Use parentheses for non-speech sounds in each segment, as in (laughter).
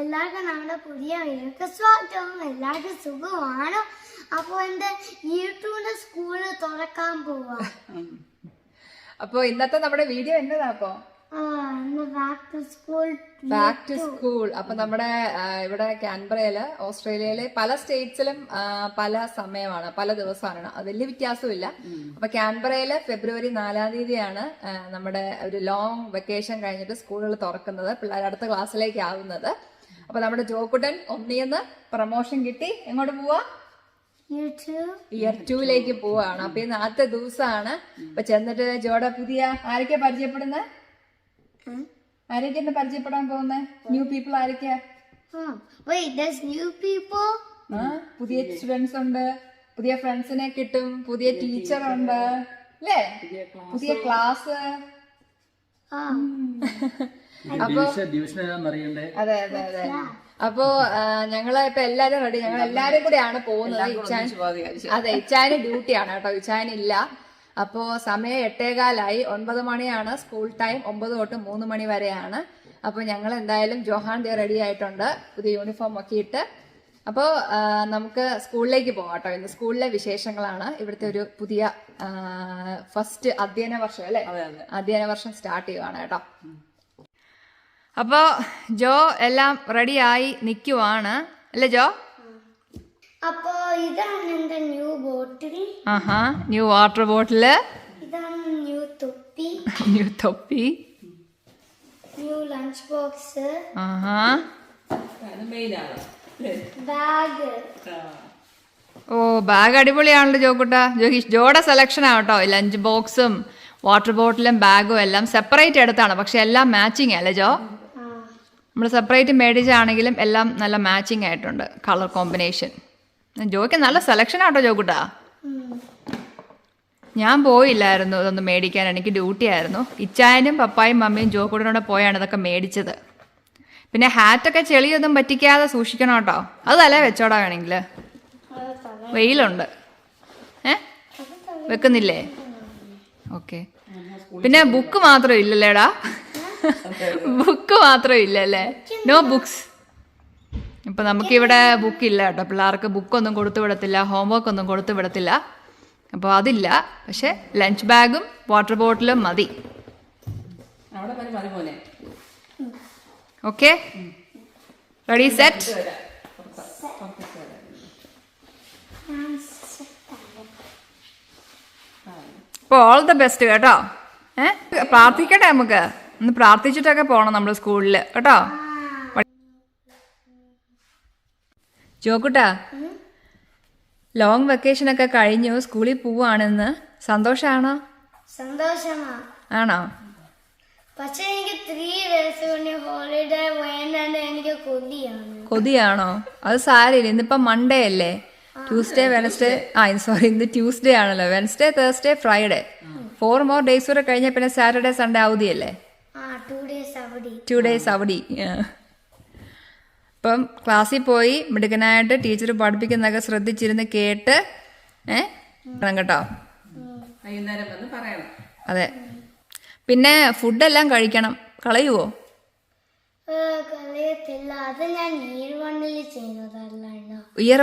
എല്ലാവർക്കും നമ്മുടെ പുതിയ വീഡിയോക്ക് സ്വാഗതം. എല്ലാവർക്കും സുഖമാണ്? അപ്പോൾ എന്റെ യൂട്യൂബിന്റെ സ്കൂൾ തുറക്കാൻ പോവാം. അപ്പോൾ ഇന്നത്തെ നമ്മുടെ വീഡിയോ എന്നതാ അപ്പൊ? ആ ഇന്ന് back to school back to school അപ്പൊ നമ്മുടെ ഇവിടെ കാൻബറയിൽ ഓസ്ട്രേലിയയിലെ പല സ്റ്റേറ്റ്സിലും പല സമയമാണ് പല ദിവസമാണ്. അത് വലിയ വ്യത്യാസമില്ല അപ്പൊ കാൻബറയിൽ ഫെബ്രുവരി നാലാം തീയതിയാണ് നമ്മുടെ ഒരു ലോങ് വെക്കേഷൻ കഴിഞ്ഞിട്ട് സ്കൂളുകൾ തുറക്കുന്നത് പിള്ളേർ അടുത്ത ക്ലാസ്സിലേക്ക് ആവുന്നത്. അപ്പൊ നമ്മുടെ ജോക്കുട്ടൻ ഒന്നിന്ന് പ്രൊമോഷൻ കിട്ടി. എങ്ങോട്ട് പോവാ? ഇയർ ടൂയിലേക്ക് പോവാണ്. അപ്പൊ ഇന്ന് ആദ്യത്തെ ദിവസമാണ്. അപ്പൊ ചെന്നിട്ട് ജോടെ പുതിയ ആരൊക്കെയാ പരിചയപ്പെടുന്നത്? ആരൊക്കെ പരിചയപ്പെടാൻ പോകുന്നത് ന്യൂ പീപ്പിൾ ആരൊക്കെയാ? പുതിയ സ്റ്റുഡൻസ് ഉണ്ട്. പുതിയ ഫ്രണ്ട്സിനെ കിട്ടും. പുതിയ ടീച്ചർ ഉണ്ട്. അല്ലേ? പുതിയ ക്ലാസ് അതെ അതെ അതെ. അപ്പോ ഞങ്ങൾ ഇപ്പൊ എല്ലാരും റെഡി ഞങ്ങൾ എല്ലാരും കൂടെയാണ് പോകുന്നത്. ഇച്ചാൻ അതെ ഇച്ചാന് ഡ്യൂട്ടിയാണ് കേട്ടോ. ഇച്ചാനില്ല അപ്പോ സമയം എട്ടേകാലായി. ഒൻപത് മണിയാണ് സ്കൂൾ ടൈം. ഒമ്പത് തൊട്ട് മൂന്ന് മണി വരെയാണ്. അപ്പോൾ ഞങ്ങൾ എന്തായാലും ജോഹാൻ ദേ റെഡി ആയിട്ടുണ്ട്. പുതിയ യൂണിഫോം ഒക്കെ ഇട്ട്. അപ്പോൾ നമുക്ക് സ്കൂളിലേക്ക് പോകാം കേട്ടോ. ഇന്ന് സ്കൂളിലെ വിശേഷങ്ങളാണ്. ഇവിടുത്തെ ഒരു പുതിയ ഫസ്റ്റ് അധ്യയന വർഷം അല്ലേ? അധ്യയന വർഷം സ്റ്റാർട്ട് ചെയ്യുവാണ് കേട്ടോ. അപ്പോൾ ജോ എല്ലാം റെഡിയായി നിൽക്കുവാണ് അല്ലേ ജോ? അപ്പോ ഇതാണ് എന്റെ ന്യൂ ബോട്ടിൽ. ആഹാ ന്യൂ വാട്ടർ ബോട്ടിൽ ഇതാണ് ന്യൂ തൊപ്പി. (laughs) ന്യൂ തൊപ്പി. ന്യൂ ലഞ്ച് ബോക്സ് ആഹാ. ബാഗ്. ഓ ബാഗ് അടിപൊളിയാണല്ലോ ജോക്കുട്ട. ജോഗീഷ് ജോയുടെ സെലക്ഷൻ ആട്ടോ ലഞ്ച് ബോക്സും വാട്ടർ ബോട്ടിലും ബാഗും എല്ലാം സെപ്പറേറ്റ് എടുത്താണ്. പക്ഷെ എല്ലാം മാച്ചിങ് അല്ലേ ജോ? ആ. നമ്മൾ സെപ്പറേറ്റ് മേടിച്ചാണെങ്കിലും എല്ലാം നല്ല മാച്ചിങ് ആയിട്ടുണ്ട്. കളർ കോമ്പിനേഷൻ ജോയ്ക്ക് നല്ല സെലക്ഷൻ ആട്ടോ ജോക്കുട്ടാ. ഞാൻ പോയില്ലായിരുന്നു ഇതൊന്ന് മേടിക്കാൻ എനിക്ക് ഡ്യൂട്ടി ആയിരുന്നു. ഇച്ചായനും പപ്പായും മമ്മിയും ജോക്കൂടിനോട് പോയാണ് ഇതൊക്കെ മേടിച്ചത്. പിന്നെ ഹാറ്റൊക്കെ ചെളിയൊന്നും പറ്റിക്കാതെ സൂക്ഷിക്കണം കേട്ടോ. അത് തലേ വെച്ചോടാ വേണമെങ്കിൽ. വെയിലുണ്ട്. ഏ? വെക്കുന്നില്ലേ? ഓക്കെ. പിന്നെ ബുക്ക് മാത്രം ഇല്ലല്ലേടാ? ബുക്ക് (laughs) മാത്രം ഇല്ലല്ലേ? നോ ബുക്സ് ഇപ്പൊ നമുക്കിവിടെ ബുക്ക് ഇല്ല കേട്ടോ. പിള്ളേർക്ക് ബുക്കൊന്നും കൊടുത്തു വിടത്തില്ല ഹോംവർക്ക് ഒന്നും കൊടുത്തു വിടത്തില്ല. അപ്പോൾ അതില്ല. പക്ഷെ ലഞ്ച് ബാഗും വാട്ടർ ബോട്ടിലും മതി. Okay ready set. അപ്പോൾ ഓൾ ദ ബെസ്റ്റ് കേട്ടോ. ഏ? പ്രാർത്ഥിക്കട്ടെ നമുക്ക്. ഒന്ന് പ്രാർത്ഥിച്ചിട്ടൊക്കെ പോകണം നമ്മൾ സ്കൂളിൽ കേട്ടോ? ജോക്കുട്ടാ ലോങ് വെക്കേഷൻ ഒക്കെ കഴിഞ്ഞു സ്കൂളിൽ പോവാണെന്ന്. സന്തോഷാണോ? സന്തോഷമാ. ആണോ? പക്ഷെ എനിക്ക് ത്രീ ഡേയ്സ് കൊണ്ട് ഹോളിഡേ വേണ്ടത് എനിക്ക് കൊതിയാണ്. കൊതിയാണോ? അത് സാരില്ല ഇന്നിപ്പം മൺഡേ അല്ലേ? ട്യൂസ്ഡേ വെനസ്ഡേ ആ സോറി ഇന്ന് ട്യൂസ്ഡേ ആണല്ലോ. Wednesday Thursday Friday four more days വരെ കഴിഞ്ഞാൽ പിന്നെ സാറ്റർഡേ സൺഡേ അവധിയല്ലേ? ആ ടു ഡേയ്സ് അവധി. ടു ഡേയ്സ് അവധി. ഇപ്പം ക്ലാസ്സിൽ പോയി മിടുക്കനായിട്ട് ടീച്ചർ പഠിപ്പിക്കുന്നതൊക്കെ ശ്രദ്ധിച്ചിരുന്ന് കേട്ട് ഏ വേണം കേട്ടോ. വൈകുന്നേരം വന്ന് പറയണം. അതെ. പിന്നെ ഫുഡെല്ലാം കഴിക്കണം. കളയുവോ? കളയത്തില്ല. അത് ഞാൻ ഇയർ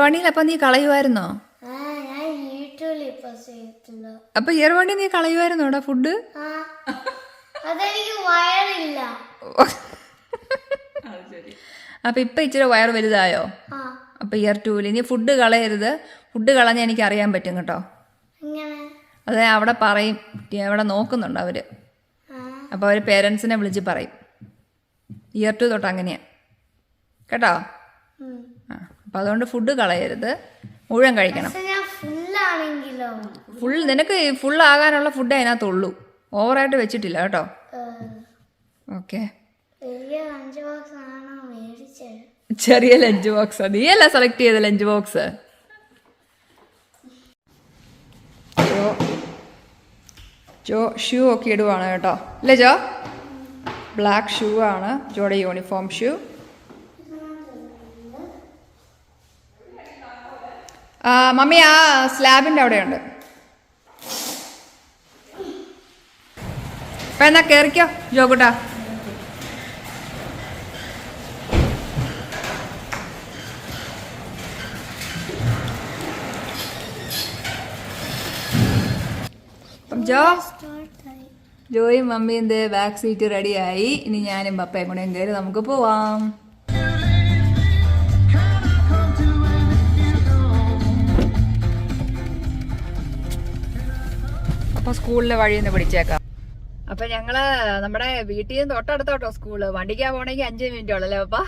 വണ്ണിൽ അപ്പൊ നീ കളയുമായിരുന്നോ അപ്പൊ ഇയർ വണ്ണി നീ കളയുമായിരുന്നോടാ ഫുഡ്? ആ അതെനിക്ക് വയറില്ല. അപ്പം ഇപ്പം ഇച്ചിരി വയർ വലുതായോ? അപ്പം ഇയർ ടൂവിൽ ഇനി ഫുഡ് കളയരുത്. ഫുഡ് കളഞ്ഞാൽ എനിക്ക് അറിയാൻ പറ്റും കേട്ടോ. അതെ അവിടെ പറയും. അവിടെ നോക്കുന്നുണ്ട് അവർ. അപ്പോൾ അവർ പേരൻസിനെ വിളിച്ച് പറയും. ഇയർ ടു തൊട്ട് അങ്ങനെയാ. കേട്ടോ? അപ്പൊ ആ അപ്പം അതുകൊണ്ട് ഫുഡ് കളയരുത്. മുഴുവൻ കഴിക്കണം. ഫുൾ നിനക്ക് ഫുൾ ആകാനുള്ള ഫുഡ് അതിനകത്തുള്ളൂ. ഓവറായിട്ട് വെച്ചിട്ടില്ല കേട്ടോ. ഓക്കെ വലിയ ലഞ്ച് ബോക്സ്. നീ അല്ല ചെറിയ സെലക്ട് ചെയ്ത ലഞ്ച് ബോക്സ്? ജോ. ഷൂ ഒക്കെ ഇടുവാണ് കേട്ടോ. അല്ലേ ജോ? ബ്ലാക്ക് ഷൂ ആണ്. ജോയുടെ യൂണിഫോം ഷൂ ആ, മമ്മി ആ സ്ലാബിന്റെ അവിടെയുണ്ട്. അപ്പം എന്നാ കയറിക്കോ ജോക്കുട്ടാ. ജോയും മമ്മിയും ദേ ബാക്ക് സീറ്റ് റെഡിയായി ഇനി ഞാനും പപ്പയും കൂടെ കയറി നമുക്ക് പോവാം. അപ്പൊ സ്കൂളിലെ വഴി ഒന്ന് പിടിച്ചേക്കാം. അപ്പൊ ഞങ്ങൾ നമ്മുടെ വീട്ടിൽ നിന്ന് തൊട്ടടുത്തോട്ടോ സ്കൂൾ. വണ്ടിക്കാ പോണെങ്കിൽ അഞ്ചു മിനിറ്റ് ഉള്ളല്ലേ അപ്പൊ?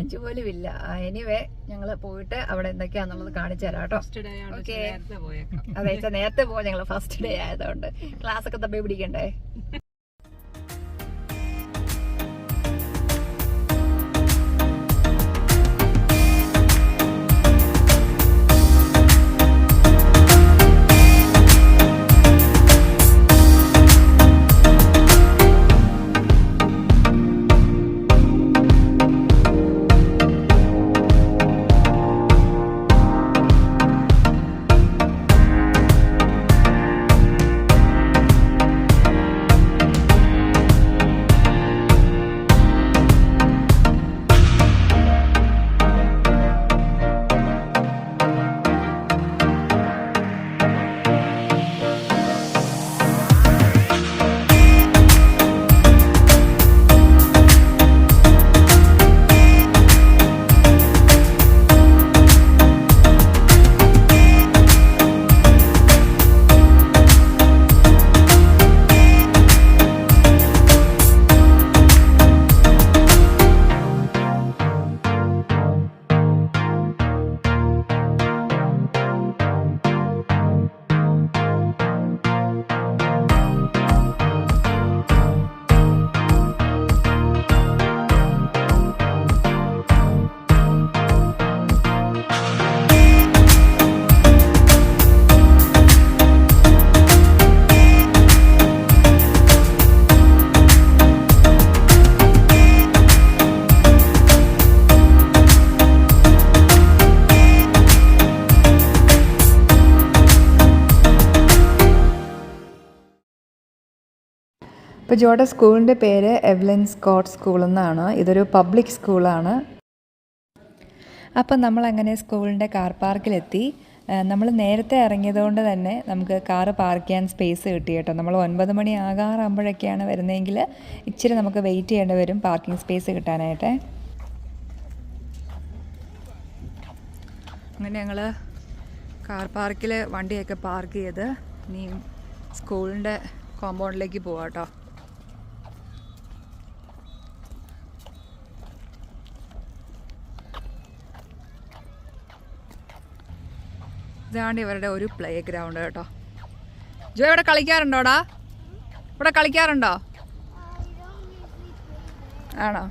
അഞ്ചു പോലും ഇല്ല. എനിവേ ഞങ്ങൾ പോയിട്ട് അവിടെ എന്തൊക്കെയാന്നുള്ളത് കാണിച്ചു തരാം കേട്ടോ. ഓക്കെ അതെ നേരത്തെ പോവാ ഞങ്ങൾ ഫസ്റ്റ് ഡേ ആയതുകൊണ്ട്. ക്ലാസ് ഒക്കെ തപ്പി പിടിക്കണ്ടേ? ഇപ്പോൾ ജോയുടെ സ്കൂളിന്റെ പേര് എവ്ലിൻ സ്കോട്ട് സ്കൂൾ എന്നാണ്. ഇതൊരു പബ്ലിക് സ്കൂളാണ്. അപ്പം നമ്മളങ്ങനെ സ്കൂളിന്റെ കാർ പാർക്കിലെത്തി. നമ്മൾ നേരത്തെ ഇറങ്ങിയതുകൊണ്ട് തന്നെ നമുക്ക് കാറ് പാർക്ക് ചെയ്യാൻ സ്പേസ് കിട്ടി കേട്ടോ. നമ്മൾ ഒൻപത് മണി ആകാറാകുമ്പോഴൊക്കെയാണ് വരുന്നതെങ്കിൽ ഇച്ചിരി നമുക്ക് വെയിറ്റ് ചെയ്യേണ്ടി വരും പാർക്കിംഗ് സ്പേസ് കിട്ടാനായിട്ട്. അങ്ങനെ ഞങ്ങൾ കാർ പാർക്കിൽ വണ്ടിയൊക്കെ പാർക്ക് ചെയ്ത് ഇനി സ്കൂളിന്റെ കോമ്പൗണ്ടിലേക്ക് പോവാം കേട്ടോ ഇതാണ് ഇവരുടെ ഒരു പ്ലേ ഗ്രൗണ്ട് കേട്ടോ. ജോ ഇവിടെ കളിക്കാറുണ്ടോടാ? ഇവിടെ കളിക്കാറുണ്ടോ? ആണോ?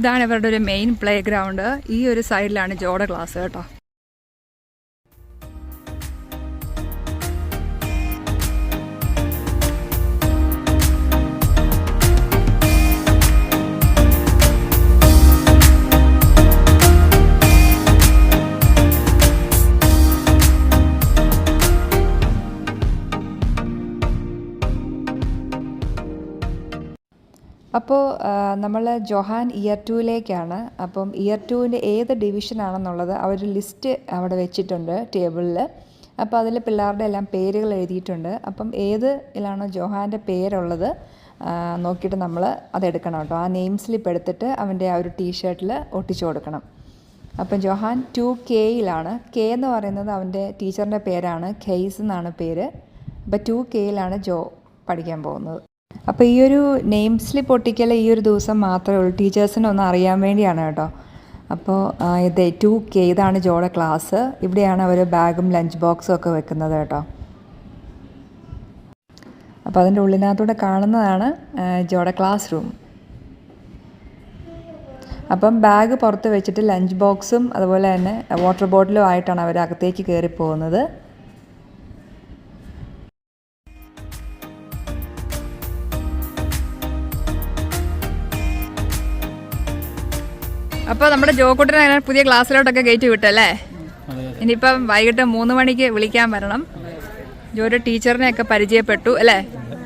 ഇതാണ് ഇവരുടെ ഒരു മെയിൻ പ്ലേ ഗ്രൗണ്ട് ഈ ഒരു സൈഡിലാണ് ജോഡ ക്ലാസ് കേട്ടോ. നമ്മൾ ജൊഹാൻ ഇയർ ടുവിലേക്കാണ്. അപ്പം ഇയർ ടുവിന്റെ ഏത് ഡിവിഷനാണെന്നുള്ളത് അവർ ലിസ്റ്റ് അവിടെ വെച്ചിട്ടുണ്ട് ടേബിളിൽ അപ്പോൾ അതിൽ പിള്ളേരുടെ എല്ലാം പേരുകൾ എഴുതിയിട്ടുണ്ട്. അപ്പം ഏത് ഇതിലാണ് ജൊഹാന്റെ പേരുള്ളത് നോക്കിയിട്ട് നമ്മൾ അതെടുക്കണം കേട്ടോ. ആ നെയിം സ്ലിപ്പ് എടുത്തിട്ട് അവന്റെ ആ ഒരു ടീഷർട്ടിൽ ഒട്ടിച്ചു കൊടുക്കണം. അപ്പം ജൊഹാൻ ടു കെയിലാണ് കെ എന്ന് പറയുന്നത് അവന്റെ ടീച്ചറിന്റെ പേരാണ്. ഖെയ്സ് എന്നാണ് പേര്. അപ്പോൾ ടു കെയിലാണ് ജോ പഠിക്കാൻ പോകുന്നത്. അപ്പോൾ ഈ ഒരു നെയിം സ്ലിപ്പ് ഈ ഒരു ദിവസം മാത്രമേ ഉള്ളൂ. ടീച്ചേഴ്സിനെ ഒന്ന് അറിയാൻ വേണ്ടിയാണ് കേട്ടോ. അപ്പോൾ ഇത് ടു കെ ഇതാണ് ജോയുടെ ക്ലാസ് ഇവിടെയാണ് അവർ ബാഗും ലഞ്ച് ബോക്സും ഒക്കെ വെക്കുന്നത് കേട്ടോ. അപ്പോൾ അതിന്റെ ഉള്ളിനകത്തൂടെ കാണുന്നതാണ് ജോയുടെ ക്ലാസ് റൂം അപ്പം ബാഗ് പുറത്ത് വെച്ചിട്ട് ലഞ്ച് ബോക്സും അതുപോലെ തന്നെ വാട്ടർ ബോട്ടിലും ആയിട്ടാണ് അവർ അകത്തേക്ക് കയറി പോകുന്നത് അപ്പോൾ നമ്മുടെ ജോക്കുട്ടനെ അങ്ങനെ പുതിയ ക്ലാസ്സിലോട്ടൊക്കെ കയറ്റി വിട്ടല്ലേ? ഇനിയിപ്പം വൈകിട്ട് മൂന്ന് മണിക്ക് വിളിക്കാൻ വരണം. ജോലി ടീച്ചറിനെയൊക്കെ പരിചയപ്പെട്ടു അല്ലേ?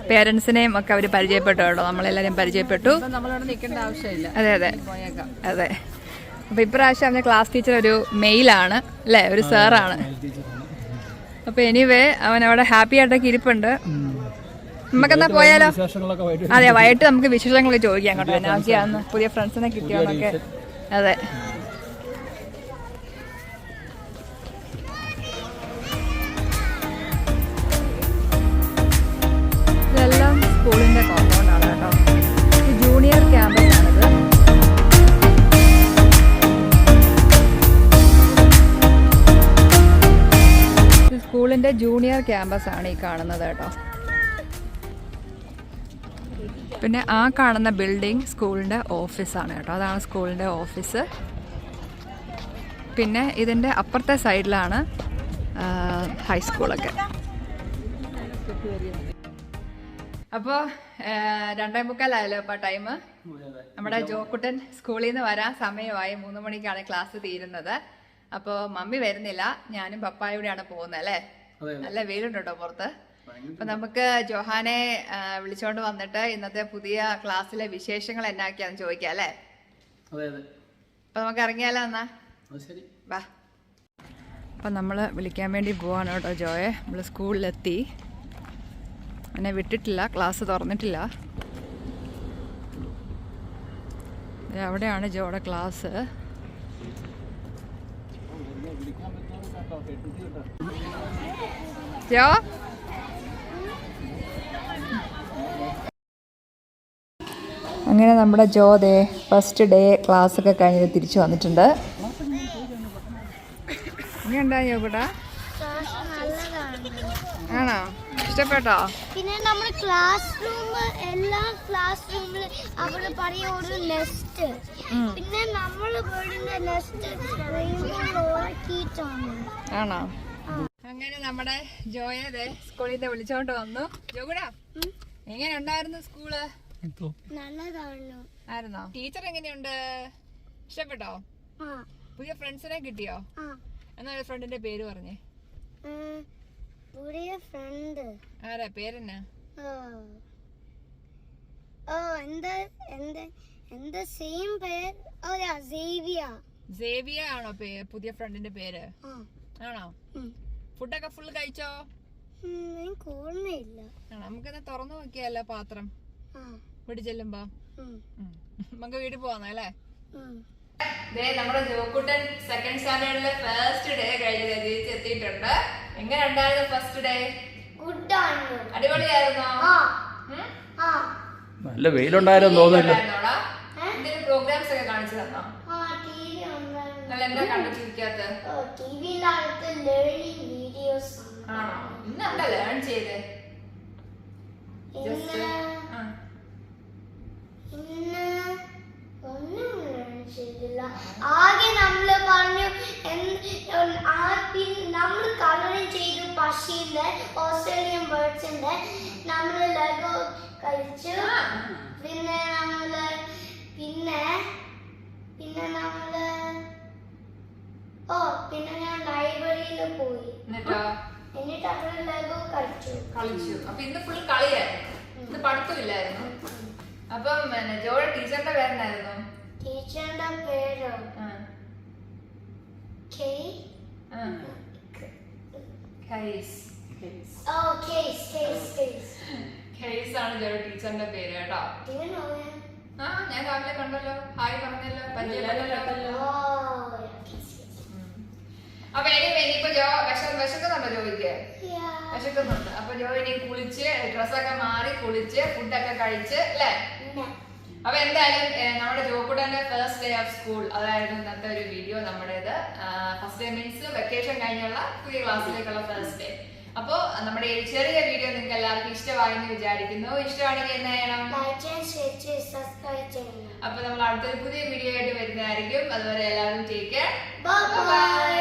പേരൻസിനെയും ഒക്കെ അവർ പരിചയപ്പെട്ടു കേട്ടോ നമ്മളെല്ലാവരും പരിചയപ്പെട്ടു. നമ്മളവിടെ നിൽക്കേണ്ട ആവശ്യമില്ല. അതെ അതെ. അതെ. അപ്പൊ ഇപ്രാവശ്യം അവന്റെ ക്ലാസ് ടീച്ചർ ഒരു മെയിലാണ് അല്ലേ? ഒരു സാറാണ്. അപ്പൊ എനിവേ അവൻ അവിടെ ഹാപ്പി ആയിട്ടൊക്കെ ഇരിപ്പുണ്ട്. നമുക്കെന്നാ പോയാലോ? അതെ വൈകിട്ട് നമുക്ക് വിശേഷങ്ങളൊക്കെ ചോദിക്കാം കേട്ടോ. പുതിയ ഫ്രണ്ട്സിനെ കിട്ടിയോന്നൊക്കെ. അതെ. ഇതെല്ലാം സ്കൂളിന്റെ കോമ്പൗണ്ട് ആണ് കേട്ടോ. ജൂനിയർ ക്യാമ്പസ് ആണിത്. ഇത് സ്കൂളിന്റെ ജൂനിയർ ക്യാമ്പസ് ആണ് ഈ കാണുന്നത് കേട്ടോ. പിന്നെ ആ കാണുന്ന ബിൽഡിംഗ് സ്കൂളിന്റെ ഓഫീസാണ് കേട്ടോ. അതാണ് സ്കൂളിന്റെ ഓഫീസ് പിന്നെ ഇതിന്റെ അപ്പുറത്തെ സൈഡിലാണ് ഹൈസ്കൂളൊക്കെ അപ്പോൾ രണ്ടേ മുക്കാലായല്ലോ ഇപ്പോൾ ടൈം നമ്മുടെ ജോക്കുട്ടൻ സ്കൂളിൽ നിന്ന് വരാൻ സമയമായി. മൂന്ന് മണിക്കാണ് ക്ലാസ് തീരുന്നത്. അപ്പോൾ മമ്മി വരുന്നില്ല. ഞാനും പപ്പായൂടെയാണ് പോകുന്നത് അല്ലേ? അല്ല നല്ല വെയിലുണ്ടോ പുറത്ത്? അപ്പൊ നമുക്ക് ജോഹാനെ വിളിച്ചോണ്ട് വന്നിട്ട് ഇന്നത്തെ പുതിയ ക്ലാസ്സിലെ വിശേഷങ്ങൾ എന്നാക്കിയാന്ന് ചോദിക്കാം അല്ലേ? അപ്പൊ നമുക്ക് ഇറങ്ങിയാലോ എന്നാ? വാ. അപ്പൊ നമ്മൾ വിളിക്കാൻ വേണ്ടി പോവാണ് കേട്ടോ ജോയെ. നമ്മൾ സ്കൂളിലെത്തി. എന്നെ വിട്ടിട്ടില്ല ക്ലാസ് തുറന്നിട്ടില്ല. അവിടെയാണ് ജോയുടെ ക്ലാസ്. ജോ? അങ്ങനെ നമ്മുടെ ജോ ദേ ഫസ്റ്റ് ഡേ ക്ലാസ് ഒക്കെ കഴിഞ്ഞ് തിരിച്ചു വന്നിട്ടുണ്ട്. ഇനി ഉണ്ടായോ കൂട്ടാ ക്ലാസ് നല്ലതാണ് ആണോ? ഇഷ്ടപ്പെട്ടോ? പിന്നെ നമ്മൾ ക്ലാസ് റൂം എല്ലാ ക്ലാസ് റൂമിൽ അവിടെ പറയുന്ന ഒരു നെസ്റ്റ് പിന്നെ നമ്മൾ വീടിന്റെ നെസ്റ്റ് ആണോ. അങ്ങനെ നമ്മുടെ ജോയെ സ്കൂളിൽ നിന്ന് വിളിച്ചോണ്ട് വന്നു. ജോകുടാ എങ്ങനെ ഉണ്ടായിരുന്നു സ്കൂൾ ആയിരുന്നോ? ടീച്ചർ എങ്ങനെയുണ്ട്? ഇഷ്ടപ്പെട്ടോ? ആ. പുതിയ ഫ്രണ്ട്സിനെ കിട്ടിയോ? ആ. എന്നാ ഒരു ഫ്രണ്ടിന്റെ പേര് പറഞ്ഞേ. പുതിയ ഫ്രണ്ട്. ആരാ? പേരെന്നാ? ഓ. എന്താ എന്താ എന്താ സെയിം പേര്? ഓ സേവിയ. സേവിയ ആണോ പുതിയ ഫ്രണ്ടിന്റെ പേര്? ആ. ആണോ. ഫുഡൊക്കെ ഫുൾ കഴിച്ചോ? ഞാൻ ഓർമ്മയില്ല. ആണോ നമുക്കെന്നാ തുറന്നു നോക്കിയാലോ പാത്രം. വീട്ടിൽ ചെല്ലുമ്പോ. നമുക്ക് വീട്ടിൽ പോവാന്നല്ലേ ദേ നമ്മുടെ ജോക്കുട്ടൻ സെക്കൻഡ് സ്റ്റാൻഡേർഡിലെ ഫസ്റ്റ് ഡേ കഴിഞ്ഞ് തിരിച്ചെത്തിയിട്ടുണ്ട് എങ്ങനെ ഉണ്ടായിരുന്നു ഫസ്റ്റ് ഡേ ഗുഡ് അടിപൊളിയായിരുന്നോ? നല്ല വെയിലുണ്ടായിരുന്നു തോന്നുന്നില്ല ഉണ്ടായിരുന്നോടാ? എന്തെങ്കിലും പ്രോഗ്രാംസ് ഒക്കെ കാണിച്ചു തന്നോ? ആ ലേൺ വി ഉണ്ടായിരുന്നു നിങ്ങൾ എന്താ കണ്ടിട്ടിരിക്കാത്ത ഓ ടി വിയിലകത്ത് ലേണിംഗ് വീഡിയോസ് ആണോ ഇന്ന് എന്താ ലേൺ ചെയ്തേ ജസ്റ്റ് ഇന്ന് ഇന്ന് ഒന്നും learn ചെയ്തില്ല ആകെ നമ്മൾ പറഞ്ഞു നമ്മൾ കളറിങ് ചെയ്തു ഓസ്ട്രേലിയൻ ഓസ്ട്രേലിയൻ ബേർഡ്സിന്റെ നമ്മൾ ലഗോ കഴിച്ചു. പിന്നെ നമ്മൾ പിന്നെ പിന്നെ നമ്മൾ ഓ പിന്നെ ഞാൻ ലൈബ്രറിയിൽ പോയി. എന്നിട്ടോ? അവിടെ ലഗോ കളിച്ചു കളിച്ചു. അപ്പൊ ഇന്ന് ഫുൾ കളിയായിരുന്നു. ഇന്ന് പഠിത്തമില്ലായിരുന്നു അപ്പം ജോയുടെ ടീച്ചറിന്റെ പേരെന്നായിരുന്നു ടീച്ചറിന്റെ പേര് കെ കൈസ് ഓ കേസ് കേസ് കേസ് കൈസ് ആണ് ജോയുടെ ടീച്ചറിന്റെ പേര് കേട്ടോ. Do you know him? ആ ഞാൻ രാവിലെ കണ്ടല്ലോ. ഹായ് പറഞ്ഞല്ലോ. പരിചയപ്പെട്ടല്ലോ. Oh. അപ്പൊ ഇനി ഇനിയിപ്പോ ജോ വിശ വിശക്കുന്നുണ്ടോ ജോയിക്ക് വിശക്കുന്നുണ്ട്. അപ്പൊ ജോയിനി കുളിച്ച് ഡ്രസ്സൊക്കെ മാറി കുളിച്ച് ഫുഡൊക്കെ കഴിച്ച് അല്ലേ? അപ്പൊ എന്തായാലും നമ്മുടെ ജോക്കുടന്റെ ഫസ്റ്റ് ഡേ ഓഫ് സ്കൂൾ അതായിരുന്നു ഇന്നത്തെ ഒരു വീഡിയോ നമ്മുടേത്. ഫസ്റ്റ് ഡേ മീൻസ് വെക്കേഷൻ കഴിഞ്ഞുള്ള പുതിയ ക്ലാസ്സിലേക്കുള്ള ഫസ്റ്റ് ഡേ അപ്പോ നമ്മുടെ ഈ ചെറിയ വീഡിയോ നിങ്ങൾക്ക് എല്ലാവർക്കും ഇഷ്ടമായി എന്ന് വിചാരിക്കുന്നു. ഇഷ്ടമാണെങ്കിൽ എന്ത് ചെയ്യണം? അപ്പൊ നമ്മൾ അടുത്തൊരു പുതിയ വീഡിയോ ആയിട്ട് വരുന്നതായിരിക്കും. അതുവരെ എല്ലാവരും ടേക്ക് കെയർ ബൈ